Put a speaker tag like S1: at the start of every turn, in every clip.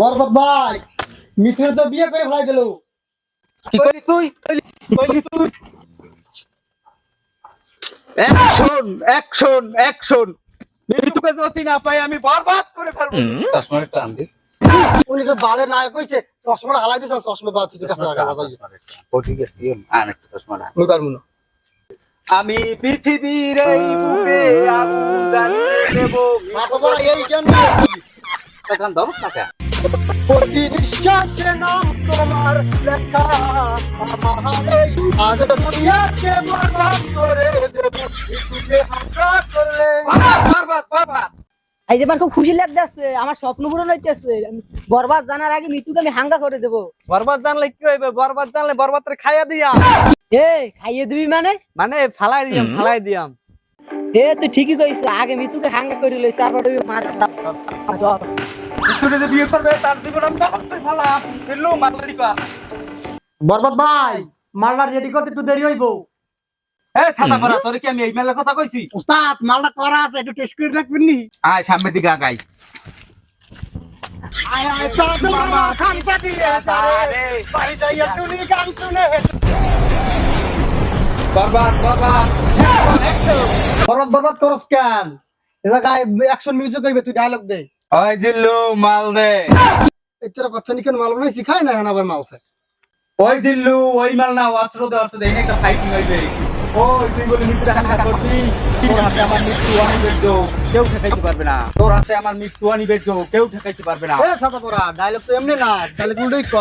S1: বরবাদ ভাই মিত্র তো বিয়ে করে ফেলাই দিল।
S2: কি করলি তুই? কইলি তুই? Action action action. মৃত্যুকে যদি না পাই আমি বরবাদ করে ফেলব। চশমার একটা আন
S1: উনি তো বালে নায়ক কইছে চশমাটা হালাই দিছে চশমা বাদ হচ্ছে কাছে লাগা
S2: ও ঠিক আছে আন একটা চশমাটা।
S1: মুই পারমু না।
S2: আমি পৃথিবীর এই বুকে আগুন জ্বালিয়ে দেব।
S1: এই
S2: তখন টাকা
S1: প্রতি নিঃশ্বাসে নাম তোমার লেখা আমার এই আজ দুনিয়াকে বরবাদ করে দেব মৃত্যুকে হাঁটা করলে
S2: বরবাদ বরবাদ
S3: এই যে খুব খুশি লাগতেছে আমার স্বপ্ন পূরণ হইতেছে। বরবাদ জানার আগে মৃত্যুকে আমি হাঙ্গা করে দেবো।
S2: বরবাদ জানলে কি হইবে? বরবাদ জানলে বরবাদ খাইয়া দিয়া।
S3: এ খাইয়ে দিবি মানে?
S2: মানে ফালাই দিয়াম ফালাই দিয়াম।
S3: এ তুই ঠিকই কইছ আগে মৃত্যুকে হাঙ্গা করে লই তারপর তুই মার চল
S2: মৃত্যুকে যে বিয়ে করবে তার জীবন আমি বরবাদ করে ফালাম পেল মারলাড়ি কা
S1: বরবাদ ভাই মালটা রেডি করতে একটু দেরি হইব
S2: এ ছাতা পড়া তোর কি আমি এই মেলার কথা কইছি
S1: উস্তাদ মালটা করা আছে একটু টেস্ট করে রাখবেন নি
S2: আয় সামনের দিকে আগাই
S1: আয় আয় চাঁদ মামা খানটা দিয়ে তারে বাড়ি যাইয়া টুনি গান শুনে
S2: বরবাদ বরবাদ
S1: বরবাদ বরবাদ করস কেন? এ জায়গায় অ্যাকশন মিউজিক হইবে তুই ডায়লগ দে।
S2: ওই জিল্লু মাল দে।
S1: এটার কথা নি কেন মালুম নাই শিখাই না এখন আবার মালছে
S2: ওই জিল্লু ওই মাল না অস্ত্র দে অস্ত্র দে একটা ফাইটিং হইবে। ওই তুই বলি মৃত্যু হাঙ্গা করবি তোর হাতে আমার মৃত্যু তো কেউ ঠেকাইতে পারবে না। তোর হাতে আমার মৃত্যু আনিবে তো কেউ ঠেকাইতে পারবে না।
S1: এ ছাতা পড়া ডায়লগ তো এমনি না ডায়লগ উল্টোই ক।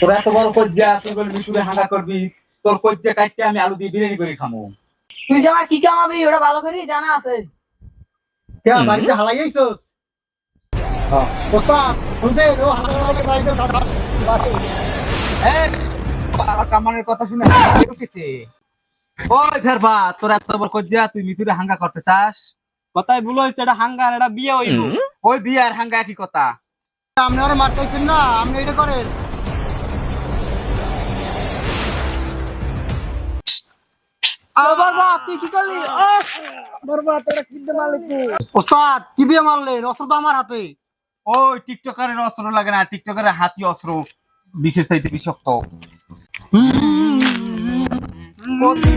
S2: তোর এত বড় কজ্জা তুই বলি মৃত্যু হাঙ্গা করবি তোর কজ্জা কাটতে আমি আলু দিয়ে বিরিয়ানি করে খামো।
S3: তুই যে আমার কি কামাবি ওটা ভালো করে জানা আছে।
S1: কে বাড়িতে হালাই আইছস
S2: হ্যাঁ।
S1: ওস্তাদ শুনতে ও হালাই বাড়িতে
S2: এই, কামানের কথা শুনে হাঁপিয়ে উঠেছে? ওই ফেরবা তোর এত বড় কজ্জা তুই মৃত্যুরে হাঙ্গা করতে চাস? কথাই ভুল হয়েছে এটা হাঙ্গা এটা বিয়ে হইব। ওই বিয়ে আর হাঙ্গা একই কথা।
S1: আপনি মারতেছেন না আপনি এটা করেন। ওস্তাদ কি দিয়ে মারলেন? অস্ত্র তো আমার হাতে।
S2: ওই টিকটকারের অস্ত্র লাগে না টিকটকারের হাতি অস্ত্র বিশেষ চাইতে বিষাক্ত।
S1: প্রতি